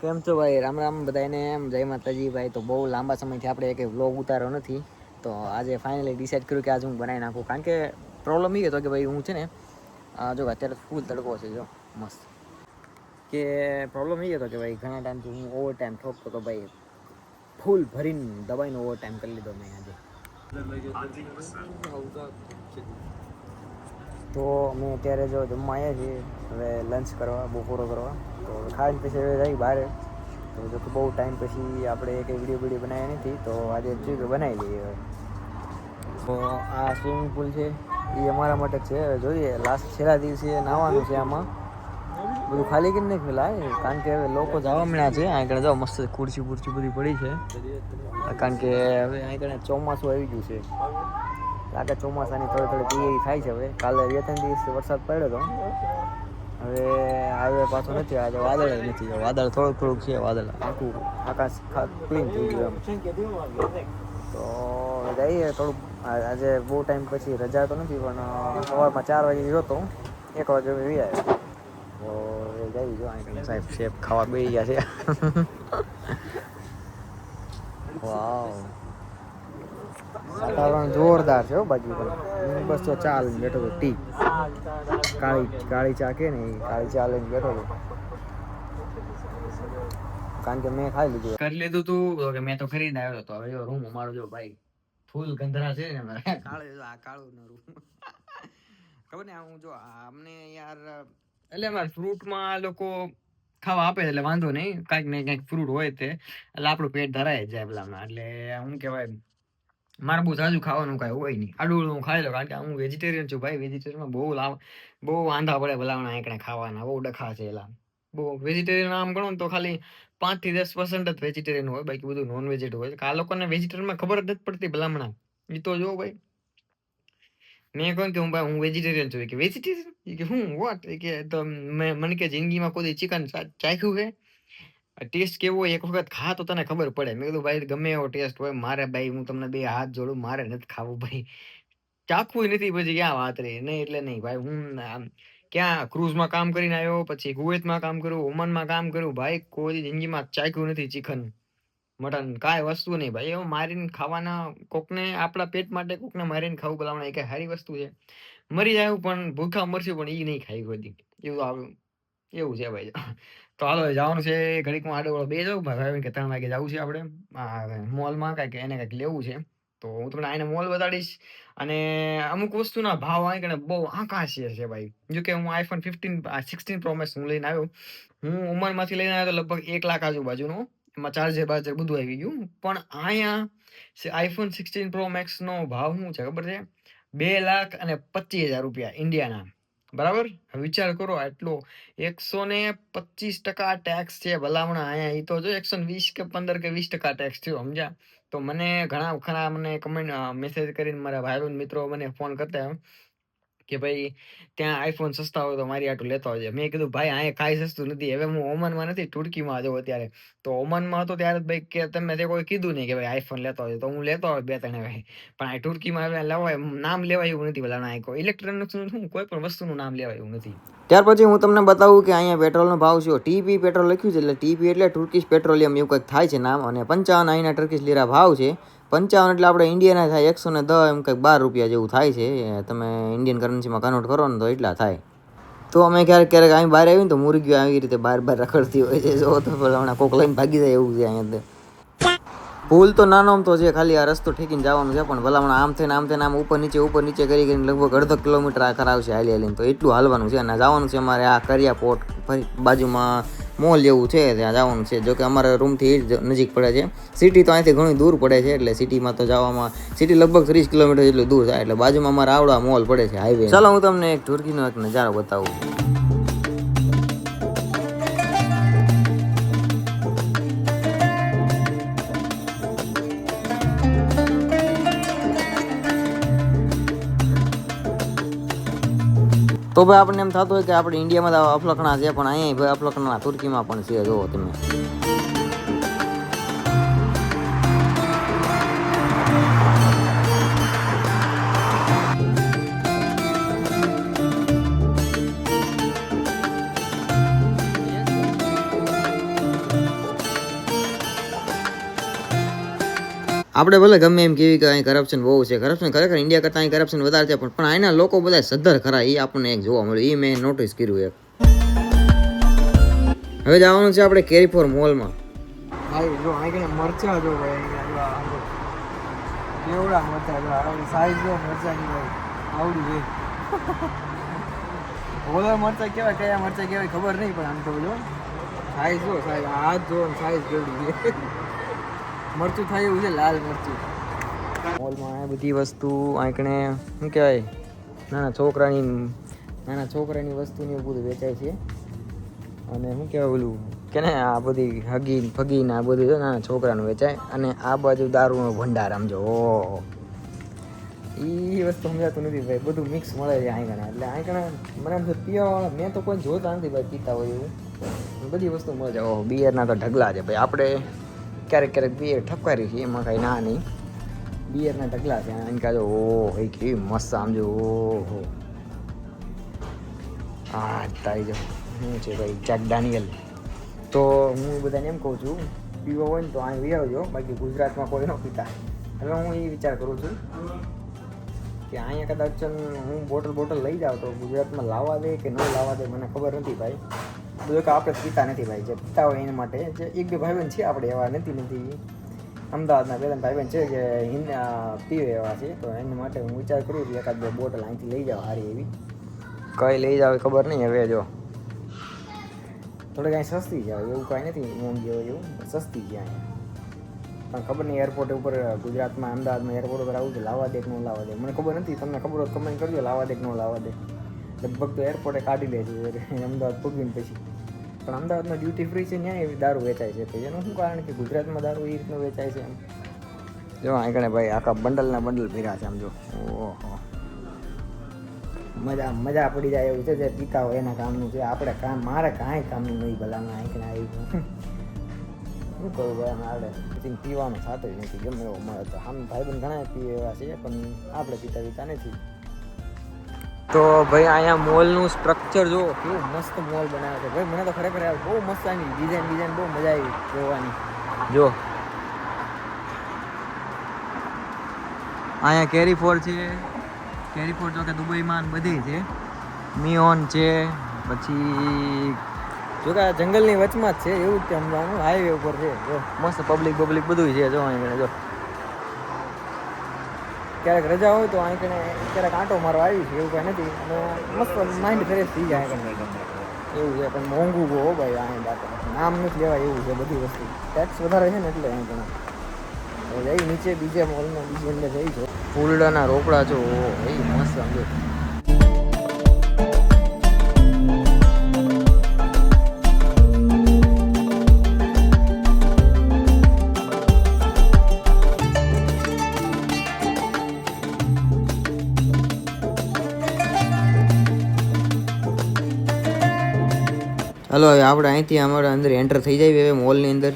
કેમ છો ભાઈ? રામ રામ બધાને એમ, જય માતાજી ભાઈ. તો બહુ લાંબા સમયથી આપણે એક વ્લોગ ઉતાર્યો નથી. તો આજે ફાઇનલી ડિસાઈડ કર્યું કે આજે હું બનાવી નાખું. કારણ કે પ્રોબ્લેમ એ હતો કે ભાઈ હું છે ને જો અત્યારે ફૂલ તડકો છે, જો. મસ્ત. કે પ્રોબ્લેમ એ હતો કે ભાઈ ઘણા ટાઈમથી હું ઓવર ટાઈમ ઠોકતો તો ભાઈ ફૂલ ભરીને દવાઈનો ઓવર ટાઈમ કરી લીધો મેં આજે. તો અમે અત્યારે જો જમવા આવ્યા છીએ, હવે લંચ કરવા, બપોરો કરવા. તો ખાઈને પછી હવે જઈ બહાર. તો જો કે બહુ ટાઈમ પછી આપણે કંઈ વીડિયો વીડિયો બનાવ્યા નથી, તો આજે કે બનાવી લઈએ હવે. તો આ સ્વિમિંગ પુલ છે, એ અમારા માટે છે. હવે જોઈએ લાસ્ટ છેલ્લા દિવસે નાહવાનું છે આમાં. બધું ખાલી કરીને નહીં લાય. કારણ કે હવે લોકો જવા મળ્યા છે. આગળ જાઓ મસ્ત ખુરશી બુરશી બધી પડી છે. કારણ કે હવે આગળ ચોમાસું આવી ગયું છે. લાગે ચોમાસાની થોડી થોડી તૈયારી થાય છે હવે. કાલે બે ત્રણ દિવસ વરસાદ પડ્યો હતો હવે હવે પાછો નથી આજે વાદળ નથી. વાદળ થોડુંક થોડુંક છે, વાદળ. આખું આકાશ ક્લીન થઈ ગયું એમ. તો જઈએ થોડુંક. આજે બહુ ટાઈમ પછી રજા તો નથી, પણ સવારમાં ચાર વાગે ગયો હતો એક વાગે અમે આવ્યો તો જઈ જો અહીં સાહેબ શેફ ખાવા બેસી ગયા છે. વાવ. વાતાવરણ જોરદાર છે હો બાજુ પર બસ તો ચા લઈને બેઠો હતો ટી. કાળી કાળી ચા કે ને કાળી ચા લઈને બેઠો હતો કારણ કે મેં ખાઈ લીધું. કરી લીધું તું તો કે મેં તો ખરીને આવ્યો હતો. હવે રૂમ અમારો જો ભાઈ ફૂલ ગંધરા છે ને મારે કાળો આ કાળું નો રૂમ. ખબર ને હું જો અમને યાર એટલે અમારે ફ્રૂટમાં લોકો ખાવા આપે એટલે વાંધો નહીં. કાંઈક ને કાંઈક ફ્રૂટ હોય તે. એટલે આપણું પેટ ધરાય જાય પેલામાં એટલે શું કહેવાય મારે બહુ જાજુ ખાવાનું કાંઈ હોય નહીં. આડું હું ખાઈ લઉં કારણ કે હું વેજીટેરિયન છું ભાઈ. વેજીટેરિયનમાં બહુ લાવ, બહુ વાંધા પડે ભલામણા એકણે ખાવાના. બહુ ડખા છે એલા. બહુ વેજીટેરિયન આમ ગણો ને તો ખાલી પાંચથી દસ પર્સન્ટ જ વેજીટેરિયન હોય. બાકી બધું નોન વેજીટ હોય. આ લોકોને વેજીટેરિયનમાં ખબર જ નથી પડતી ભલામણા. એ તો જો ભાઈ. મેં કહ્યું કે હું ભાઈ, હું વેજીટેરિયન છું. કે વેજીટેરિયન કે હું? વોટ કે તો મને કે જિંદગીમાં કોઈ ચિકન ચાખ્યું છે? ટેસ્ટ કેવો એક વખત ખા તો તને ખબર પડે. મેં કીધું, ભાઈ, ગમે એવો ટેસ્ટ હોય, મારે ભાઈ, હું તમને બે હાથ જોડું, મારે નથી ખાવું, ભાઈ. ચાખવું નથી, પછી ક્યાં વાત રહી? નહીં, એટલે નહીં, ભાઈ, હું ક્યાં ક્રૂઝમાં કામ કરીને આવ્યો, પછી કુવેતમાં કામ કર્યું, ઓમનમાં કામ કર્યું, ભાઈ, કોઈ જિંદગીમાં ચાખ્યું નથી ચિકન, મટન, કાંઈ વસ્તુ નહીં, ભાઈ, એવું મારીને ખાવાના કોકને, આપણા પેટ માટે કોકને મારીને ખાવું ભલામણ એ કઈ સારી વસ્તુ છે. મરી જાય પણ ભૂખા મરશું, પણ એ નહીં ખાઈ બધી એવું એવું છે, ભાઈ. તો હાલો જવાનું છે. ઘડીકમાં આડો બે જાઉં. ભાઈ કે ત્રણ વાગે જવું છે આપણે. મોલમાં કાંઈક એને કાંઈક લેવું છે. તો હું તમને આને મોલ બતાડીશ. અને અમુક વસ્તુના ભાવ અહીં કણે બહુ આકાશીય છે ભાઈ. જો કે હું આઈફોન ફિફ્ટીન સિક્સટીન પ્રોમેસ હું લઈને આવ્યો. હું ઉમરમાંથી લઈને આવ્યો તો લગભગ એક લાખ આજુબાજુનો. એમાં ચાર્જર બાર્જર બધું આવી ગયું. પણ અહીંયા આઈફોન સિક્સટીન પ્રો મેક્સનો ભાવ શું છે ખબર છે? બે લાખ અને પચીસ હજાર રૂપિયા ઇન્ડિયાના. બરાબર? વિચાર કરો, આટલો એકસો ને પચીસ ટકા ટેક્સ છે, ભલામણા અહીંયા. એ તો જો એકસો વીસ કે પંદર કે વીસ ટકા ટેક્સ થયો, સમજ્યા? તો મને ઘણા ઘણા મને કમેન્ટ મેસેજ કરીને મારા ભાઈ બંધ મિત્રો મને ફોન કરતા કે ભાઈ, ત્યાં આઈફોન સસ્તા હોય તો મારી આટલું લેતો આવજે. મેં કીધું, ભાઈ, અહીંયા કાંઈ સસ્તું નથી. હવે હું ઓમનમાં નથી તુર્કીમાં જવું અત્યારે. તો ઓમનમાં હતો ત્યારે ભાઈ કે તમે તે કોઈ કીધું નહીં કે ભાઈ આઈફોન લેતો આવજો. તો હું લેતો આવ્યો બે ત્રણ ભાઈ પણ આ તુર્કીમાં હવે લેવાય નામ લેવાય એવું નથી ભલા કોઈ ઇલેક્ટ્રોનિક્સનું શું, કોઈ પણ વસ્તુનું નામ લેવાય એવું નથી. ત્યાર પછી હું તમને બતાવું કે અહીંયા પેટ્રોલનો ભાવ છે ટીપી પેટ્રોલ લખ્યું છે એટલે ટીપી એટલે ટર્કીશ પેટ્રોલિયમ એવું કંઈક થાય છે નામ. અને પંચાવન અહીંના ટર્કીશ લીરા ભાવ છે. પંચાવન એટલે આપણે ઇન્ડિયાના થાય, એકસો ને દસ એમ કંઈક બાર રૂપિયા જેવું થાય છે. તમે ઇન્ડિયન કરન્સીમાં કન્વર્ટ કરો ને તો એટલા થાય. તો અમે ક્યારેક ક્યારેક અહીં બહાર આવીને તો મુરગીઓ આવી રીતે બહાર બહાર રખડતી હોય છે. જો તો હમણાં કોક લઈને ભાગી જાય એવું છે અહીંયા ભૂલ તો નાનો તો છે, ખાલી આ રસ્તો ઠેકીને જવાનું છે, પણ ભલામણ આમ થઈને આમ થઈને આમ ઉપર નીચે ઉપર નીચે કરી કરીને લગભગ અડધો કિલોમીટર આ કરાવશે હાલી હાલીને. તો એટલું હાલવાનું છે અને જવાનું છે અમારે આ કરિયા પોર્ટ, ફરી બાજુમાં મોલ જેવું છે, ત્યાં જવાનું છે. જોકે અમારા રૂમથી જ નજીક પડે છે. સિટી તો અહીંથી ઘણી દૂર પડે છે, એટલે સિટીમાં તો જવામાં સિટી લગભગ ત્રીસ કિલોમીટર જેટલું દૂર થાય, એટલે બાજુમાં અમારા આવડા મોલ પડે છે હાઈવે ચાલો, હું તમને એક તુર્કીનો એક નજારો બતાવું. તો ભાઈ આપણને એમ થતું હોય કે આપણે ઇન્ડિયામાં તો અફલકણા છે, પણ અહીંયા ભાઈ અફલકણા તુર્કીમાં પણ છે, જુઓ તમે. આપણે ભલે ગમે એમ કેવી કે અહીં કરપ્શન બહુ છે કરપ્શન ખરેખર ઇન્ડિયા કરતાં અહીં કરપ્શન વધારે છે, પણ પણ અહીંના લોકો બધા સદ્ધર ખરા એ આપણને એક જોવા મળ્યું એ મેં નોટિસ કર્યું એક. હવે જવાનું છે આપણે કેરીફોર મોલમાં. ભાઈ, જો ભાઈ. કેવડા મરચા જો જો મરચાની ભાઈ, આવડી છે. ઓલા મરચા કેવાય, કયા મરચા કેવાય ખબર નહીં, પણ આમ તો જો સાઈઝ જો સાઈઝ હાથ જો સાઈઝ કેવડી મરચું થાય એવું છે, લાલ મરચું. મોલમાં આ બધી વસ્તુ આંકણે શું કહેવાય? નાના છોકરાની નાના છોકરાની વસ્તુની એવું બધું વેચાય છે. અને શું કહેવાય ઓલું? કે ને આ બધી હગી ફગી ને આ બધું નાના છોકરાનું વેચાય. અને આ બાજુ દારૂનો ભંડાર, આમ જો એ વસ્તુ સમજાતું નથી ભાઈ. બધું મિક્સ મળે છે આંકણા એટલે આંકણા મને છે પીવાવાળા મેં તો કોઈ જોતા નથી ભાઈ, પીતા હોય એવું. બધી વસ્તુ મળે છે. ઓહો, બિયરના તો ઢગલા છે. ભાઈ, આપણે ક્યારેક ક્યારેક બિયર ઠપકારી છે, એમાં કાંઈ ના નહીં. બિયરના ઢગલા છે એને કાજો ઓ હઈ કેવી મસ્ત આમ જો, ઓહો. હા તારી જો શું છે ભાઈ જેક ડાનિયલ તો હું બધાને એમ કહું છું, પીવો હોય ને તો અહીં લઈ બાકી ગુજરાતમાં કોઈ ન પીતા. હવે હું એ વિચાર કરું છું કે અહીંયા કદાચ હું બોટલ બોટલ લઈ જાઉં તો ગુજરાતમાં લાવવા દે કે ન લાવવા દે, મને ખબર નથી ભાઈ. બધું આપણે પિતા નથી ભાઈ, જે પિતા હોય એના માટે જે એક બે ભાઈબંધ છે, આપણે એવા નથી નથી. અમદાવાદના બે ત્રણ ભાઈબંધ છે કે હિન્દ પીવે એવા છે, તો એના માટે હું વિચાર કરું છું એકાદ બે બોટલ અહીંથી લઈ જાવ સારી એવી. કઈ લઈ જાવ ખબર નહીં, હવે જો. થોડી કાંઈ સસ્તી છે એવું કાંઈ નથી, મોંઘી હોય એવું સસ્તી જાય પણ ખબર નહીં એરપોર્ટ ઉપર ગુજરાતમાં, અમદાવાદમાં એરપોર્ટ ઉપર આવું છે લાવા દે કે ન લાવવા દે? મને ખબર નથી, તમને ખબર હોય કમેન્ટ કરજો લાવા દે કે ન લાવા દે. લગભગ તો એરપોર્ટે કાઢી લે છે અમદાવાદ પૂગીને પછી. પણ અમદાવાદમાં ડ્યુટી ફ્રી છે ત્યાં એવી દારૂ વેચાય છે. તો એનું શું કારણ કે ગુજરાતમાં દારૂ એ રીતનું વેચાય છે એમ? જો આગળ ભાઈ, આખા બંડલના બંડલ ભીરા છે આમ જો. ઓહો. મજા મજા પડી જાય એવું છે જે પીતા હોય એના કામનું છે. આપણે કામ, મારે કાંઈ કામનું નહીં ભલામાં આંખને આવી શું કરું ભાઈ આપણે પછી પીવાનું થતું જ નથી. ગમે એવો મળે તો. આમ ભાઈબંધ ઘણા પીએ એવા છે, પણ આપણે પીતા પીતા નથી. તો ભાઈ, અહીંયા મોલનું સ્ટ્રક્ચર જો કેવું મસ્ત મોલ બનાવ્યો છે. ભાઈ, મને તો ખરેખર બહુ મસ્ત આની ડિઝાઇન ડિઝાઇન બહુ મજા આવી જોવાની. જો. અહીંયા કેરી ફોર છે. કેરી ફોર જો કે દુબઈમાં બધી છે. મિયોન છે. પછી જો કે જંગલની વચમાં જ છે એવું જ છે સમજાવવાનું હાઈવે ઉપર છે. જો, મસ્ત પબ્લિક પબ્લિક બધું છે. જો અહીંયા જો. ક્યારેક રજા હોય તો અહીં કણે ક્યારેક આંટો મારવા આવી છે એવું કંઈ નથી. અને મસ્ત માઇન્ડ ફ્રેશ થઈ જાય એવું છે પણ મોંઘું બહુ ભાઈ અહીં બાપા. નામ નથી લેવાય એવું છે બધી વસ્તુ. ટેક્સ વધારે છે ને એટલે અહીં કણે જઈ નીચે બીજે મોલમાં બીજી અંદર જઈ છો ફૂલડાના રોકડા ઓહો એ મસ્ત સમજો હલો હવે આપણે અહીંથી અમારા અંદર એન્ટર થઈ જાય હવે મોલની અંદર.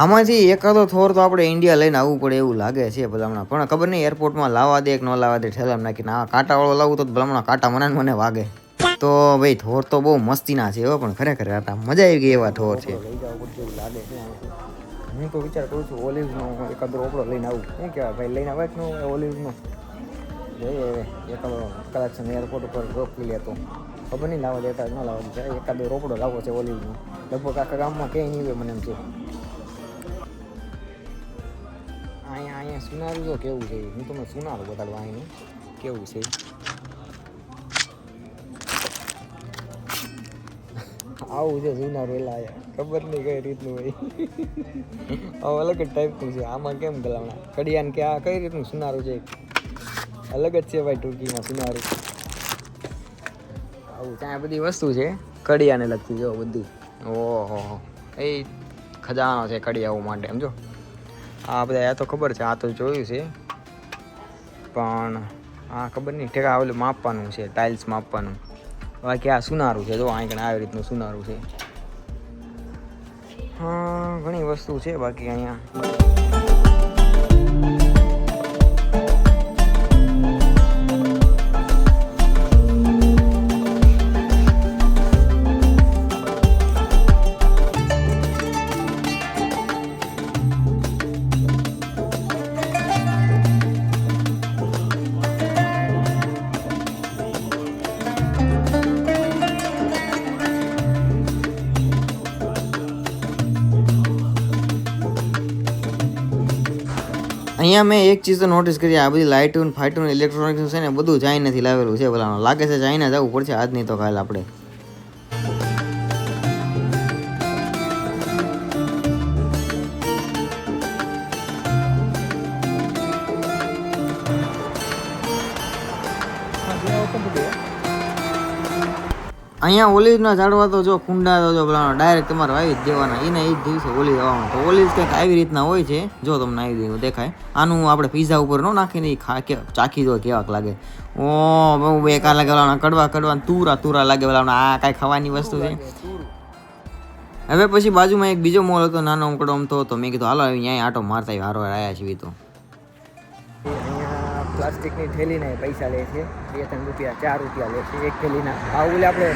આમાંથી એકાદો થોર તો આપણે ઇન્ડિયા લઈને આવવું પડે એવું લાગે છે ભલામણા. પણ ખબર નહીં એરપોર્ટમાં લાવવા દે કે ન લાવવા દે ઠેલા નાખીને આ કાંટાવાળો લાવું તો ભલામણા કાંટા મને મને વાગે. તો ભાઈ થોર તો બહુ મસ્તીના છે એવો પણ ખરેખર હતા મજા આવી ગઈ એવા થોર છે. હું તો વિચાર કરું છું ઓલિવનો એકાદ રોકડો લઈને આવું. શું કહેવાય ભાઈ, લઈને આવે કે ન ઓલિવનો? જોઈએ હવે, એકાદો એરપોર્ટ ઉપર રોકી લેતો. ખબર નહીં લાવવા દેતા ન લાવવા દેતા. એકાદો રોકડો લાવવો છે ઓલિવનો. લગભગ આખા ગામમાં ક્યાંય નહીં હોય મને એમ છે. અહીંયા અહીંયા, સુનારું જો કેવું છે. હું તમને સુનારું બતાડવા અહીંનું. કેવું છે? આવું છે સુનારું એલા ખબર નહીં કઈ રીતનું હોય. આ અલગ જ ટાઈપનું છે. આમાં કેમ ગલાવણા? કડિયાને કે આ કઈ રીતનું સુનારું છે? અલગ જ છે ભાઈ ટૂંકીમાં સુનારું. આવું ત્યાં બધી વસ્તુ છે, કડિયાને લગતી જો બધી. ઓહો. એ ખજાનો છે કડિયાઓ માટે, સમજો. આ બધા, આ તો ખબર છે, આ તો જોયું છે. પણ આ ખબર નહીં, ઠેકા ઓલું માપવાનું છે, ટાઇલ્સ માપવાનું. બાકી આ સુનારું છે, જો અહીં આવી રીતનું સુનારું છે. હા, ઘણી વસ્તુ છે બાકી અહીંયા. અહીંયા મેં એક ચીજ તો નોટિસ કરી, આ બધી લાઇટું ફાઇટું ઇલેક્ટ્રોનિક્સ છે ને બધું ચાઇનાથી લાવેલું છે ભલા લાગે છે ચાઇના જવું પડશે, આજ નહીં તો કાલે આપણે. અહીંયા ઓલિવના ઝાડવા તો જો કુંડા તો જો પેલા ડાયરેક્ટ તમારે વાવી જ દેવાના. એને એ જ દિવસે ઓલિવ વાવવાનું તો ઓલિવ કંઈક આવી રીતના હોય છે. જો તમને આવી દેવું દેખાય. આનું આપણે પીઝા ઉપર ન નાખીને ખા કે ચાખી દો કેવાક લાગે. ઓ બહુ બેકાર લાગે પેલા કડવા કડવા તુરા તુરા લાગે પેલા આ કાંઈ ખાવાની વસ્તુ છે. હવે પછી બાજુમાં એક બીજો મોલ હતો નાનો અમકડો અમથો હતો. મેં કીધું હાલો અહીંયા આટો મારતા હારો આવ્યા છીએ તો. પ્લાસ્ટિકની થેલીના પૈસા લે છે. બે ત્રણ રૂપિયા, ચાર રૂપિયા લે છે એક થેલીના. ભાવ ઓલે આપણે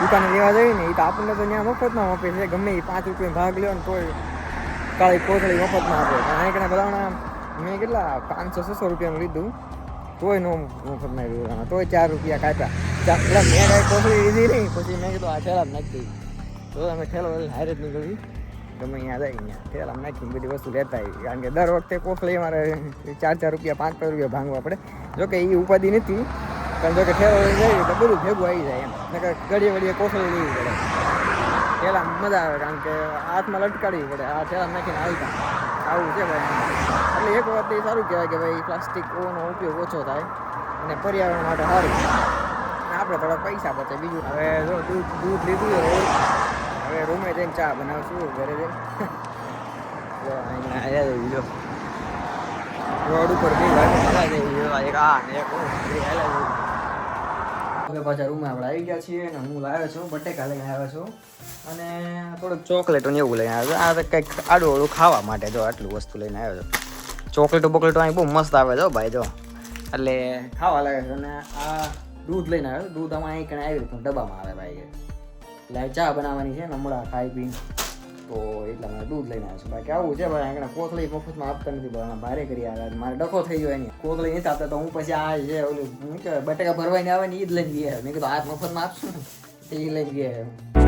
દુકાને લેવા જઈએ ને એ તો આપણને તો ત્યાં મફતમાં આપે છે. ગમે એ પાંચ રૂપિયા ભાગ લ્યો ને તોય કાળી કોથળી મફતમાં આપે અહીં કણે બધાના મેં કેટલા? પાંચસો, છસો રૂપિયાનું લીધું. તોય નો મફતમાં લીધું તોય ચાર રૂપિયા કાપ્યા. મેં કાંઈ કોથળી લીધી નહીં, પછી મેં કીધું આ ઠેલા નાખી દઈ તો અમે ઠેલો હારે જ નીકળી ગમે અહીંયા જાય અહીંયા. ઠેલામાં નાખીને બધી વસ્તુ લેતા આવી કારણ કે દર વખતે કોખલી મારે ચાર ચાર રૂપિયા, પાંચ પાંચ રૂપિયા ભાંગવા પડે. જોકે એ ઉપાધિ નથી. પણ જોકે ઠેરો જાય તો બધું ભેગું આવી જાય એમ. નકર ઘડીએ વળીએ કોથળી લેવી પડે. ઠેલા મજા આવે, કારણ કે હાથમાં લટકાડવી પડે. આ ઠેલા નાખીને આવતા આવું છે ભાઈ. એટલે એક વાત એ સારું કહેવાય કે ભાઈ, પ્લાસ્ટિક ઓનો ઉપયોગ ઓછો થાય અને પર્યાવરણ માટે સારું. અને આપણે થોડા પૈસા બચે બીજું હવે જો દૂધ દૂધ લીધું રોજ હવે રૂમે જઈને ચા બનાવશું, ઘરે જઈને. અહીંયા આવ્યા છે બીજો રોડ ઉપર બી આવ્યા બીજો એક આ એક. હવે પાછા રૂમે આપણે આવી ગયા છીએ અને હું લાવ્યો છું, બટેકા લઈને આવ્યો છું. અને થોડુંક ચોકલેટો ને એવું લઈને આવ્યો છું. આ તો કંઈક આડું આડું ખાવા માટે જો આટલું વસ્તુ લઈને આવ્યો છું. ચોકલેટો બોકલેટો અહીં બહુ મસ્ત આવે છે ભાઈ, જો. એટલે ખાવા લાગે છે. અને આ દૂધ લઈને આવ્યો દૂધ આમાં અહીં કણે આવી રીતનું ડબ્બામાં આવે ભાઈ. એટલે ચા બનાવવાની છે ને ખાઈ પીને. તો એટલા માટે દૂધ લઈને આવ્યો છું. બાકી આવું છે, ભાઈ આગળ કોથળી મફતમાં આપતા નથી ભાઈ ભારે કરી આવ્યા મારે ડખો થઈ ગયો એની. કોથળી નથી આપતા તો હું પછી આ છે ઓલું બટાકા ભરવાની આવે ને એ જ લઈને ગયા. મેં કીધું, આ મફતમાં આપશું ને. એ લઈને ગયા